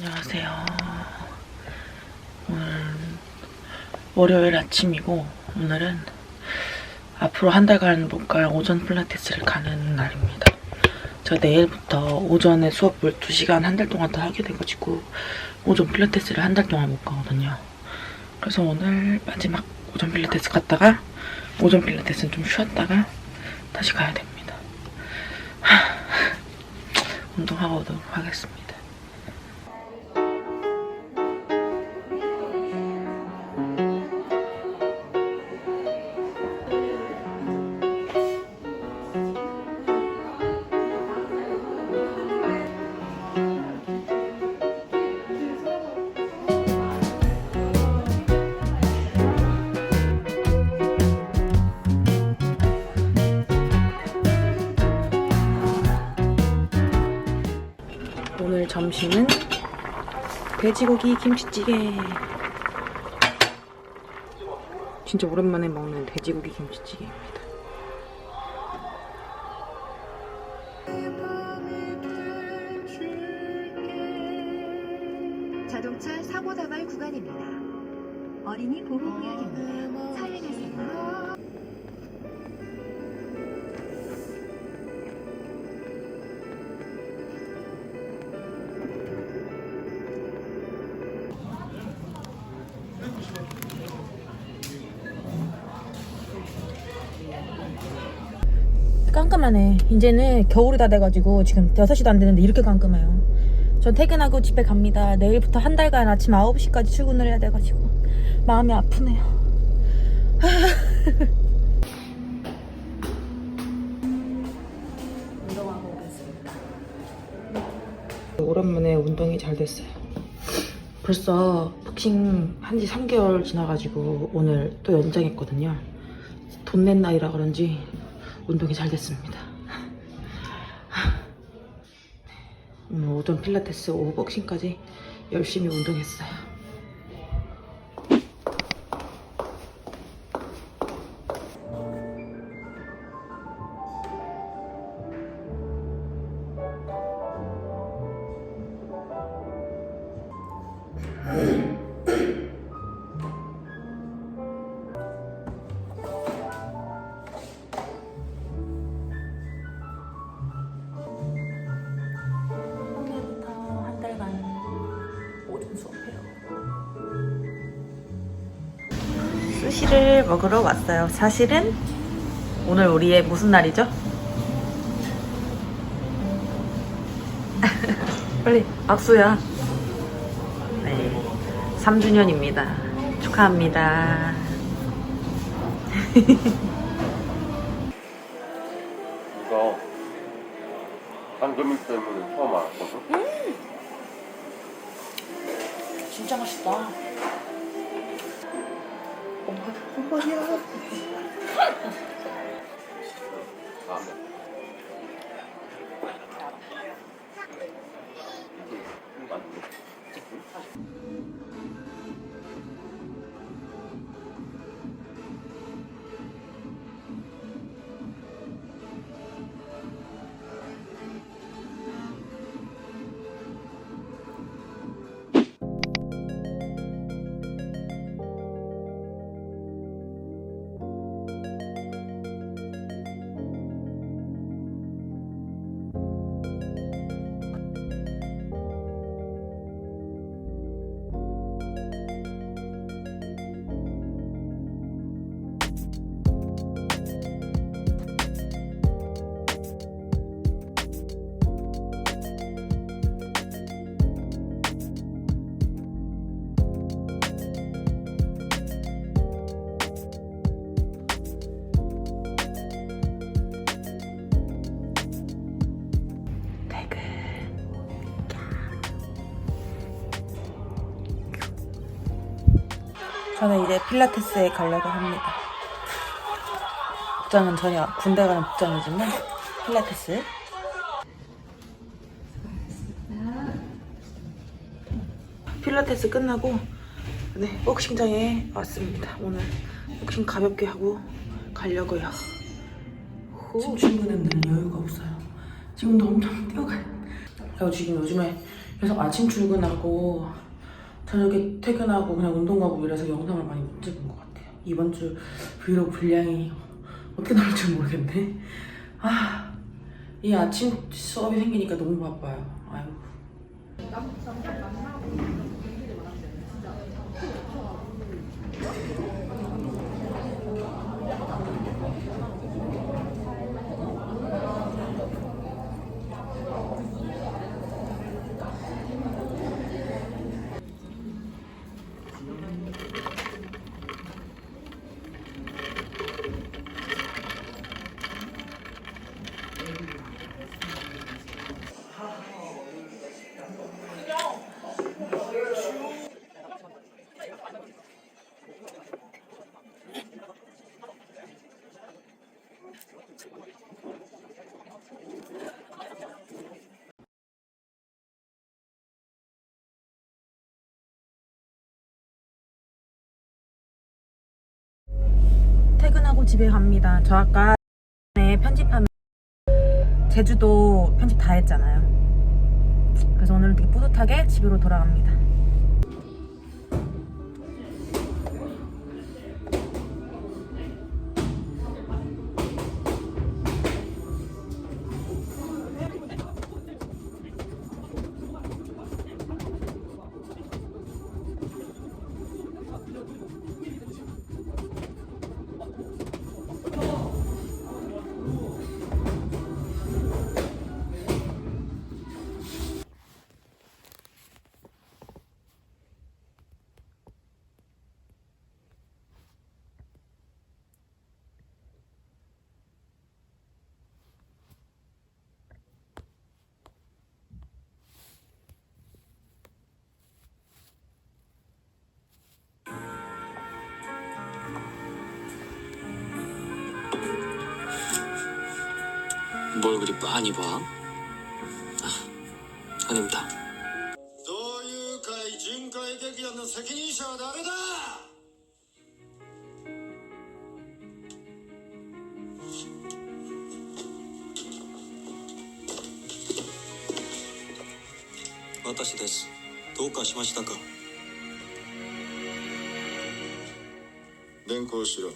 안녕하세요. 오늘 월요일 아침이고 오늘은 앞으로 한 달간 못 갈 오전 필라테스를 가는 날입니다. 저 내일부터 오전에 수업을 2시간 한 달 동안 더 하게 돼가지고 오전 필라테스를 한 달 동안 못 가거든요. 그래서 오늘 마지막 오전 필라테스 갔다가 오전 필라테스는 좀 쉬었다가 다시 가야 됩니다. 하, 운동하고 오도록 하겠습니다. 돼지고기 김치찌개. 진짜 오랜만에 먹는 돼지고기 김치찌개입니다. 깜깜하네. 이제는 겨울이 다 돼가지고 지금 6시도 안 되는데 이렇게 깜깜해요. 전 퇴근하고 집에 갑니다. 내일부터 한 달간 아침 9시까지 출근을 해야 돼가지고 마음이 아프네요. 운동하고 오겠습니다. 오랜만에 운동이 잘 됐어요. 벌써 복싱 한 지 3개월 지나가지고 오늘 또 연장했거든요. 돈 낸 날이라 그런지 운동이 잘 됐습니다. 오늘 오전 필라테스, 오후 복싱까지 열심히 운동했어요. 사실은 오늘 우리의 무슨 날이죠? 빨리 박수야. 네, 3주년입니다. 축하합니다. 이거 당근밀 때문에 처음 알았거든? 진짜 맛있다. 아, 퇴근. 저는 이제 필라테스에 가려고 합니다. 복장은 전혀 군대 가는 복장이지만 필라테스. 필라테스 끝나고 네 복싱장에 왔습니다. 오늘 복싱 가볍게 하고 가려고요. 지금 출근했는데 여유가 없어요. 지금도 엄청 뛰어가요. 그리고 지금 요즘에 그래서 아침 출근하고 저녁에 퇴근하고 그냥 운동 가고 이래서 영상을 많이 못 찍은 것 같아요. 이번 주 브이로그 분량이 어떻게 나올지 모르겠네. 아, 이 아침 수업이 생기니까 너무 바빠요. 아이고. 집에 갑니다. 저 아까 네, 편집하면 제주도 편집 다 했잖아요. 그래서 오늘은 되게 뿌듯하게 집으로 돌아갑니다. 뭘 그리 빤히 봐? 아, 아닙니다. どういう会巡回劇団の責任者は誰だ私です。どうかしましたか連行しろ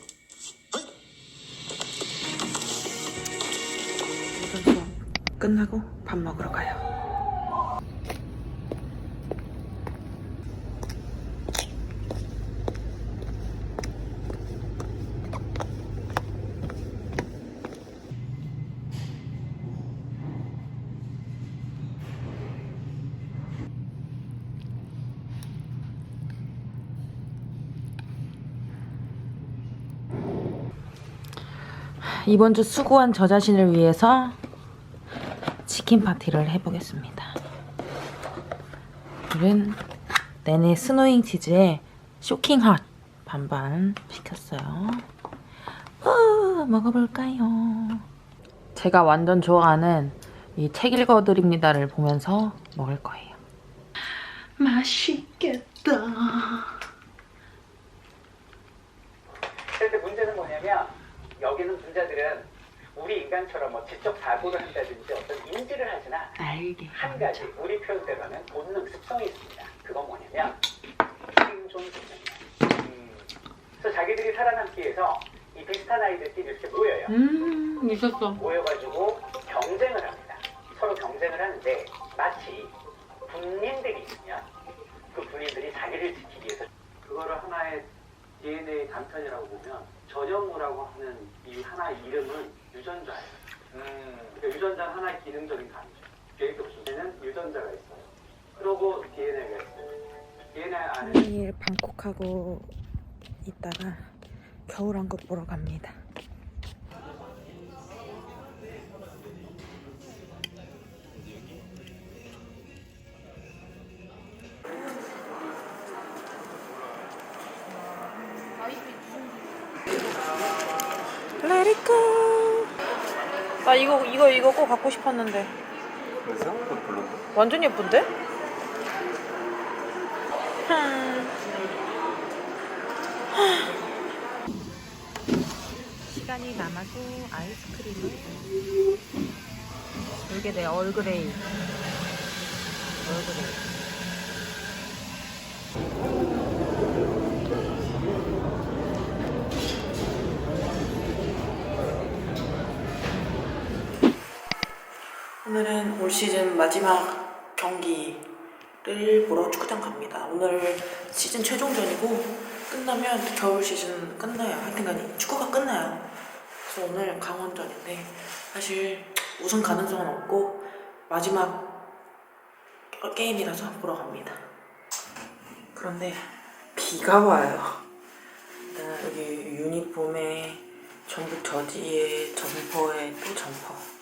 끝나고 밥 먹으러 가요. 이번 주 수고한 저 자신을 위해서 치킨 파티를 해보겠습니다. 오늘은 내내 스노잉 치즈에 쇼킹 핫 반반 시켰어요. 우, 먹어볼까요? 제가 완전 좋아하는 이 책 읽어드립니다를 보면서 먹을 거예요. 맛있겠다. 그런데 문제는 뭐냐면 여기는 분자들은 우리 인간처럼 뭐 지적 사고를 한다든지 어떤 인지를 하지나 알게. 한 가지 우리 표현대로는 본능 습성이 있습니다. 그건 뭐냐면 생존 본능이에요. 음, 그래서 자기들이 살아남기 위해서 이 비슷한 아이들끼리 이렇게 모여요. 음, 있었어. 모여가지고 경쟁을 합니다. 서로 경쟁을 하는데 마치 군인들이 있으면 그 군인들이 자기를 지키기 위해서 그거를 하나의 DNA 단편이라고 보면 전현무라고 하는 이 하나의 이름은 유전자예요. 그러니까 유전자는 하나의 기능적인 단위죠. 계획도 없이는 유전자가 있어요. 그리고 DNA가 있어요. DNA 안에 내일 방콕하고 있다가 겨울왕국 보러 갑니다. 이거 이거 이거 꼭 갖고 싶었는데. 그래서? 그 별로 완전 예쁜데? 흠. 시간이 남아서 아이스크림을 이게 내 얼그레이 오늘은 올 시즌 마지막 경기를 보러 축구장 갑니다. 오늘 시즌 최종전이고 끝나면 겨울 시즌 끝나요. 하여튼간에 축구가 끝나요. 그래서 오늘 강원전인데 사실 우승 가능성은 없고 마지막 게임이라서 보러 갑니다. 그런데 비가 와요. 여기 유니폼에 전북 저지에 점퍼에 또 점퍼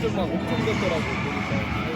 애들 막 엄청 걷더라고 보니까.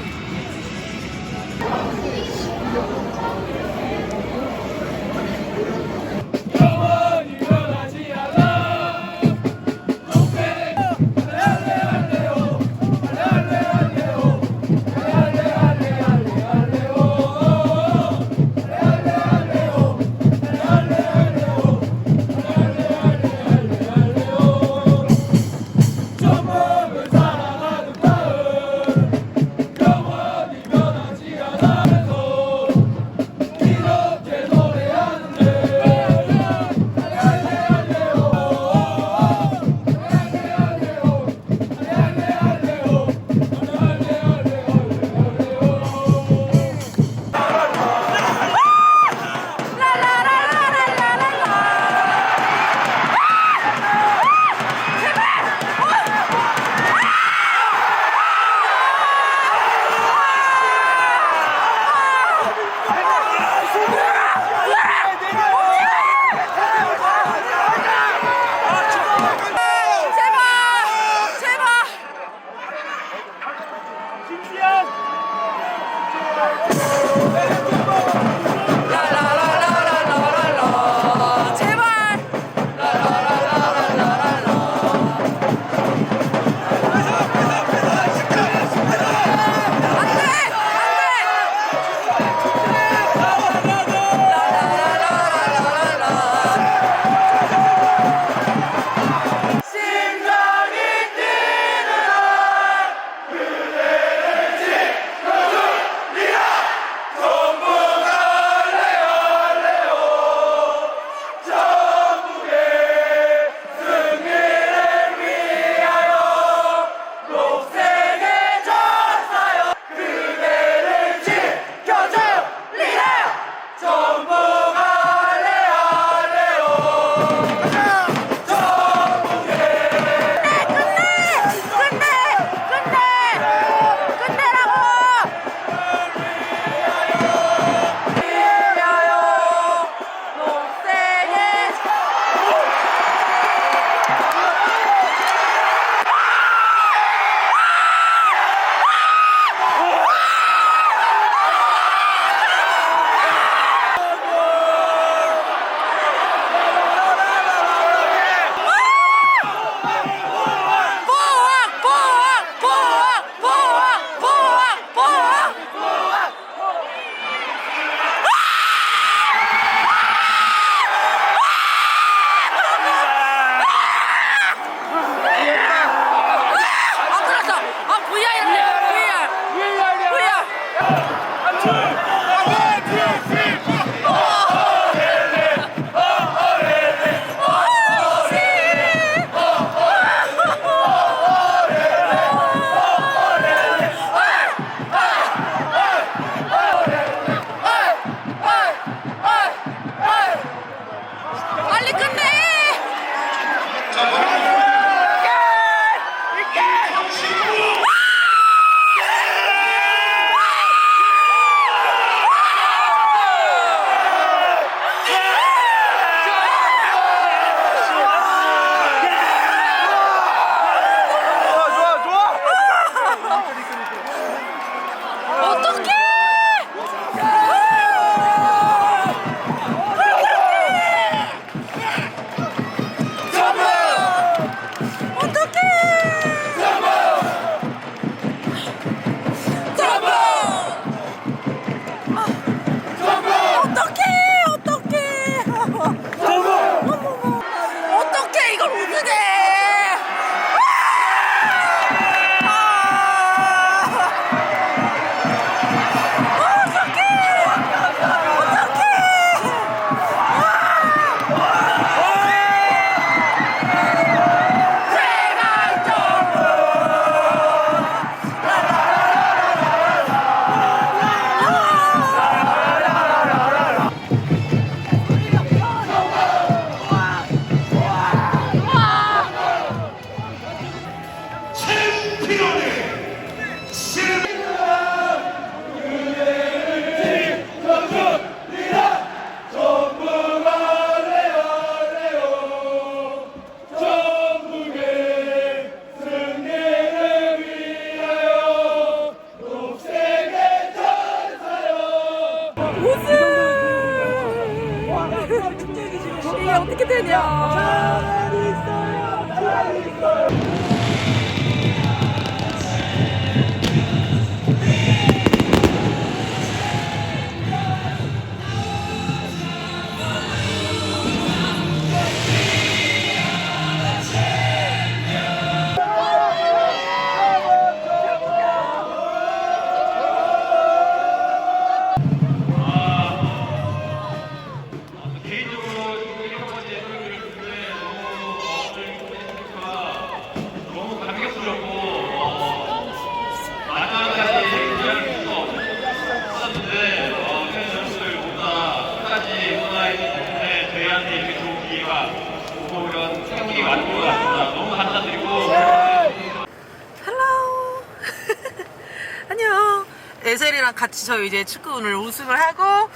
에셀이랑 같이 저희 이제 축구 오늘 우승을 하고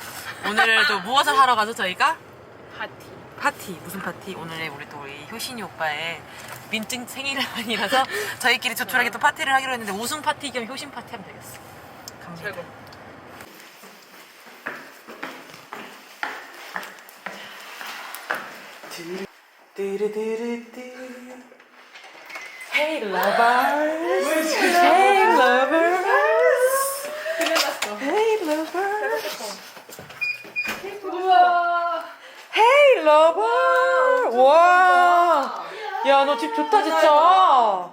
오늘 또 무엇을 하러 가죠 저희가? 파티. 파티. 무슨 파티? 오늘 우리 또 우리 효신이 오빠의 민증 생일날이라서 저희끼리 조촐하게 또 파티를 하기로 했는데 우승 파티 겸 효신 파티 하면 되겠어. 최고. 뚜루뚜루뚜 Hey lovers Hey lovers Hey lovers Hey lover 와. 야, 너 집 좋다 진짜.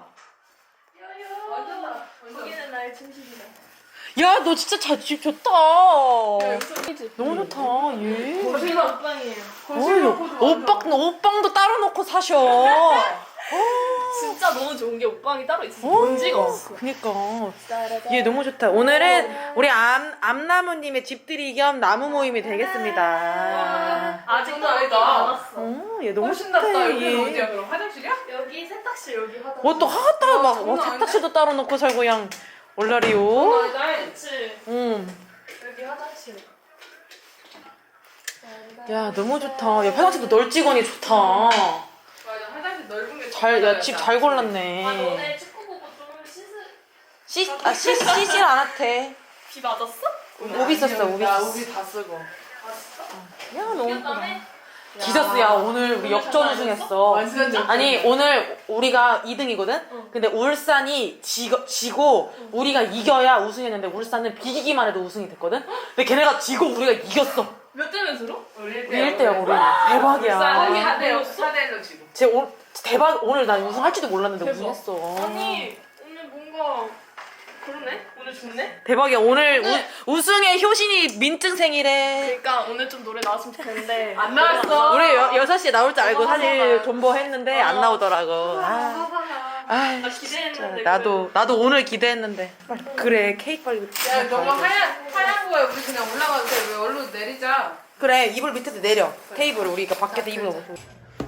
야, 너 진짜 자, 집 좋다. 너무 좋다. 얘. 거기는 옷방이에요. 어이, 옷방, 옷방도 따로 놓고 사셔. 진짜 너무 좋은 게 옷방이 따로 있어서 어, 먼지가 없어. 그니까. 얘 너무 좋다. 오늘은 우리 암, 암나무님의 집들이 겸 나무 모임이 되겠습니다. 아직도 왔어. 어, 얘 너무 훨씬. 낫다. 여기 어디야 얘. 그럼? 화장실이야? 여기 세탁실 여기 화장실. 뭐또 하다 막 장난 뭐 아니야. 세탁실도 따로 놓고 살고 그냥 올라리요. 아니다. 그치. 응. 여기 화장실. 야 너무 좋다. 야 화장실도 널찍하니 좋다. 맞아. 화장실 넓은 게 잘 야 집잘 골랐네. 아 너네 축구 보고 좀 씻을 씻, 아, 씻, 씻질 않았대. 비 맞았어? 우비 있었어, 우비 있었어. 우비 다 쓰고. 야, 너무 예쁘다. 기사스, 야, 오늘 우리 역전 우승했어. 완전 아니, 오늘 우리가 2등이거든? 근데 울산이 지고, 지고, 우리가 이겨야 우승했는데, 울산은 비기기만 해도 우승이 됐거든? 근데 걔네가 지고 우리가 이겼어. 몇 대면 서로? 우리 1대야, 우리. 대박이야. 4대였어? 4대에서 지금. 쟤 오, 대박, 오늘 나 우승할지도 몰랐는데 우승했어. 아니 오늘 뭔가 그러네? 오늘 좋네? 대박이야. 오늘 우, 우승의 효신이 민증 생일에. 그러니까 오늘 좀 노래 나왔으면 좋겠는데 안 나왔어. 우리 여, 6시에 나올 줄 알고 사실 존버했는데 안 나오더라고. 아, 아, 나 기대했는데. 나도 나도 오늘 기대했는데. 그래 케이크 빨리. 야 너무 하얀 하얀 거야 우리 그냥 올라가도 돼 왜 얼른 내리자 그래 이불 밑에도 내려. 테이블 우리가 밖에서 이불 놓고.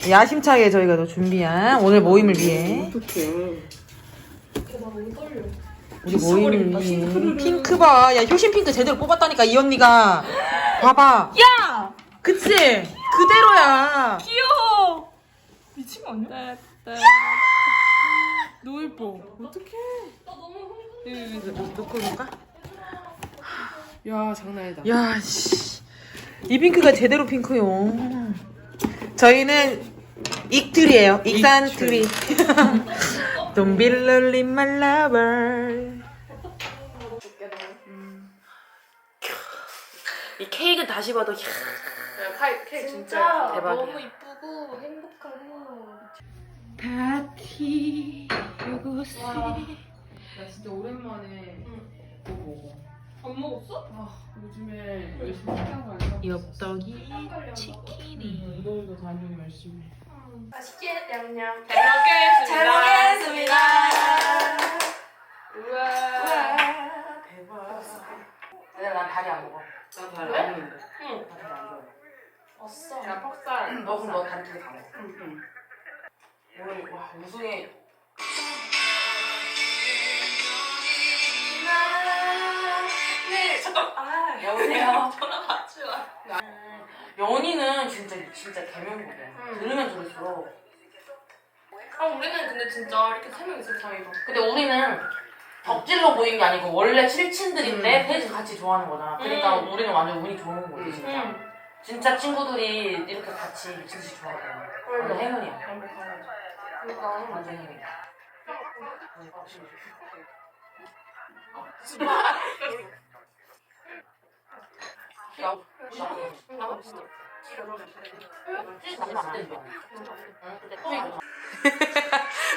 야심차게 저희가 또 준비한 오늘 모임을 위해. 우리 모임을 위해. 핑크 봐. 야 효신 핑크 제대로 뽑았다니까 이 언니가. 봐봐. 야! 그치? 그대로야. 귀여워! 미친 거 아니야? 너무 예뻐 어떡해 놓고 놓을까? 야 장난 아니다 야, 씨. 이 핑크가 제대로 핑크요. 저희는 익트리예요. 익산 트리. Don't be lonely, my lover. 이 케이크 다시 봐도 야, 야 카이 케이크 진짜 진짜 대박이야. 너무 이쁘고 행복하고. 파티 요곳에 나 진짜 오랜만에 그거 먹어. 안 먹었어? 아 요즘에 열심히 식당 가니까 엽떡이 치킨이. 운동도 다니고 열심히. 맛있게 냠냠. 잘 먹겠습니다. 잘 먹겠습니다. 우와. 대박. 근데 난 다리 안 먹어. 나잘 안 먹는데 응. 나 다리 안 좋아해. 왔어. 야 퍽살. 너 그럼 너다 먹어. 응응. 오늘 와 우승에 네 잠깐. 아 여보세요. 전화 받지 마. 연희는 진짜 진짜 개명곡이야. 응. 들으면 들을수록. 아 우리는 근데 진짜 이렇게 세명 있을 사이가 근데 우리는 덕질로 모인 게 아니고 원래 칠친들인데 셋이 같이 좋아하는 거잖아. 그러니까 음. 우리는 완전 운이 좋은 거지 진짜. 응 진짜 친구들이 이렇게 같이 진짜 좋아해요. 완전 행운이야. 그러니까 완전 행운이야.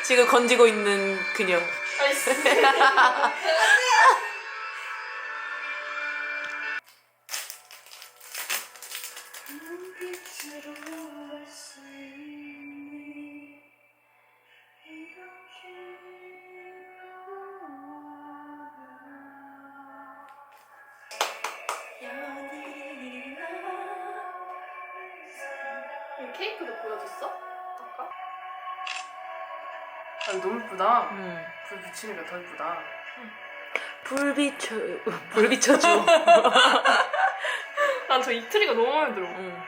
지금 건지고 있는 그녀. 아, 너무 예쁘다. 음. 불 붙이니까 더 예쁘다. 불 비춰 불 비춰줘. 난 저 이트리가 너무 마음에 들어. 응.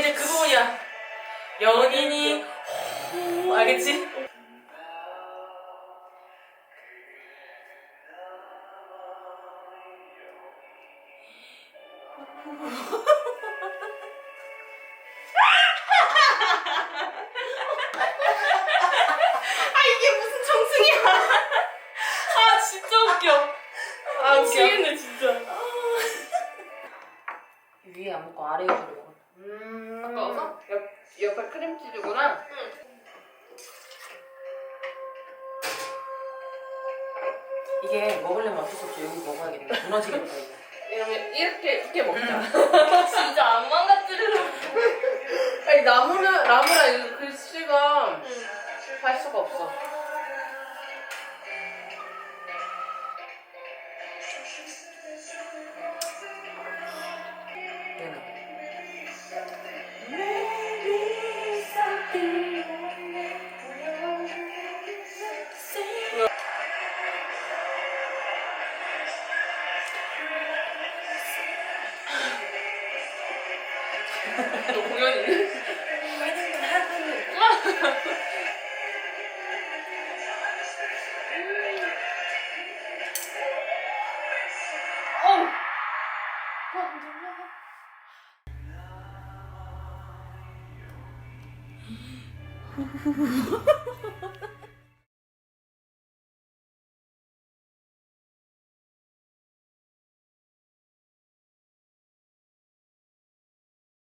이제 그 부분이야. 연인이 호 알겠지? 이게 무슨 정승이야? 아 진짜 웃겨. 아 웃겨. 미치겠네 진짜. 위에 안 먹고 아래에 주려고. 음. 아까워서? 옆, 옆에 크림치즈구나. 이게 먹으려면 어쩔 수 없이 여기 먹어야겠네. 무너지겠다 이거. 이러면 이렇게, 이렇게 먹자. 진짜 안 망가뜨려. 아니, 나무는, 나무라 이 글씨가 할 수가 없어.